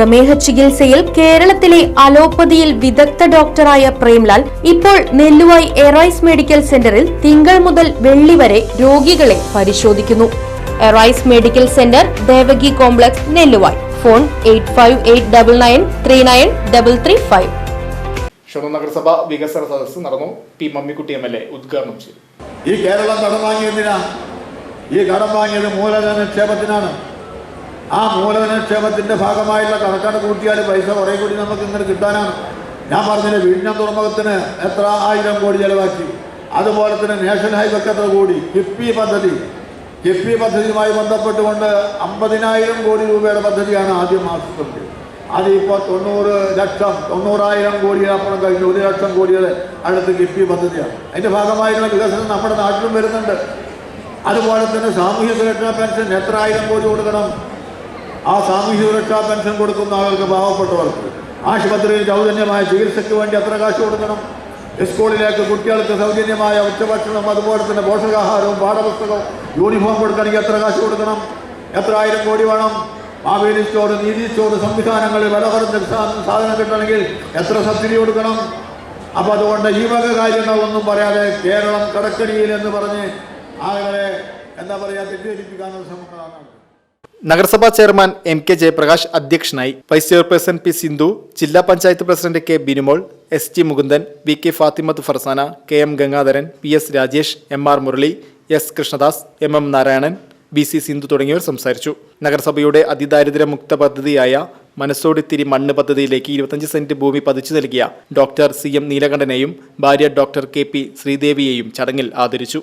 പ്രമേഹ ചികിത്സയിൽ കേരളത്തിലെ അലോപ്പതിയിൽ വിദഗ്ധ ഡോക്ടറായ പ്രേംലാൽ ഇപ്പോൾ നെല്ലുവായി എറൈസ് മെഡിക്കൽ സെന്ററിൽ തിങ്കൾ മുതൽ വെള്ളി വരെ രോഗികളെ പരിശോധിക്കുന്നു. Arise medical centre Devaki complex Nelluvai. Phone eight five eight double nine three nine double three five. Shoranur നഗരസഭ വികസന സദസ്സ് നടന്നു. P Mammikutty M L A ഉദ്ഘാടനം ചെയ്തു. ഈ കേരളം കടം വാങ്ങിയതിനാ ഈ കടം വാങ്ങിയത് മൂലധന നിക്ഷേപത്തിനാണ് ആ മൂലധനക്ഷേമത്തിന്റെ ഭാഗമായുള്ള കണക്കാട് കൂട്ടിയാൽ പൈസ കുറേ കൂടി നമുക്ക് ഇങ്ങനെ കിട്ടാനാണ്. ഞാൻ പറഞ്ഞില്ലേ വിഴിഞ്ഞം തുറമുഖത്തിന് എത്ര ആയിരം കോടി ചെലവാക്കി. അതുപോലെ തന്നെ നാഷണൽ ഹൈവേക്ക് എത്ര കോടി? കിഫ്ബി പദ്ധതി. കിഫ്ബി പദ്ധതിയുമായി ബന്ധപ്പെട്ടുകൊണ്ട് അമ്പതിനായിരം കോടി രൂപയുടെ പദ്ധതിയാണ് ആദ്യം ആസൂത്രണം. അതിപ്പോൾ തൊണ്ണൂറ് ലക്ഷം തൊണ്ണൂറായിരം കോടിയപ്പുറം കഴിഞ്ഞു. ഒരു ലക്ഷം കോടിയുടെ അടുത്ത് കിഫ്ബി പദ്ധതിയാണ്. അതിന്റെ ഭാഗമായിട്ടുള്ള വികസനം നമ്മുടെ നാട്ടിലും വരുന്നുണ്ട്. അതുപോലെ തന്നെ സാമൂഹ്യ സുരക്ഷാ പെൻഷൻ എത്ര ആയിരം കോടി കൊടുക്കണം? ആ സാമൂഹ്യ സുരക്ഷാ പെൻഷൻ കൊടുക്കുന്ന ആളുകൾക്ക് പാവപ്പെട്ടവർക്ക് ആശുപത്രിയിൽ സൗജന്യമായ ചികിത്സയ്ക്ക് വേണ്ടി എത്ര കാശ് കൊടുക്കണം? സ്കൂളിലേക്ക് കുട്ടികൾക്ക് സൗജന്യമായ ഉച്ചഭക്ഷണം അതുപോലെ തന്നെ പോഷകാഹാരവും പാഠപുസ്തകവും യൂണിഫോം കൊടുക്കണമെങ്കിൽ എത്ര കാശ് കൊടുക്കണം? എത്ര ആയിരം കോടി വേണം? മാവേലി സ്റ്റോർ നീതി സ്റ്റോർ സംവിധാനങ്ങളിൽ വില കുറഞ്ഞ സാധനം കിട്ടണമെങ്കിൽ എത്ര സബ്സിഡി കൊടുക്കണം? അപ്പോൾ അതുകൊണ്ട് ഈ വക കാര്യങ്ങളൊന്നും പറയാതെ കേരളം കടക്കടിയിൽ എന്ന് പറഞ്ഞ് ആളുകളെ എന്താ പറയുക തെറ്റിദ്ധരിപ്പിക്കാനുള്ള ശ്രമങ്ങളാണ്. നഗരസഭാ ചെയർമാൻ എം കെ ജയപ്രകാശ് അധ്യക്ഷനായി വൈസ് ചെയർപേഴ്സൺ പി സിന്ധു ജില്ലാ panchayat president K Binumol S T Mukundan V K Fathimath Farsana K M Gangadharan P S Rajesh M R Murali S Krishnadas M M Narayanan B C Sindhu തുടങ്ങിയവർ സംസാരിച്ചു. നഗരസഭയുടെ അതിദാരിദ്ര്യമുക്ത പദ്ധതിയായ മനസ്സോടിത്തിരി മണ്ണ് പദ്ധതിയിലേക്ക് ഇരുപത്തഞ്ച് saint ഭൂമി പതിച്ചു നൽകിയ ഡോക്ടർ സി എം നീലകണ്ഠനെയും ഭാര്യ ഡോക്ടർ കെ പി ശ്രീദേവിയെയും ചടങ്ങിൽ ആദരിച്ചു.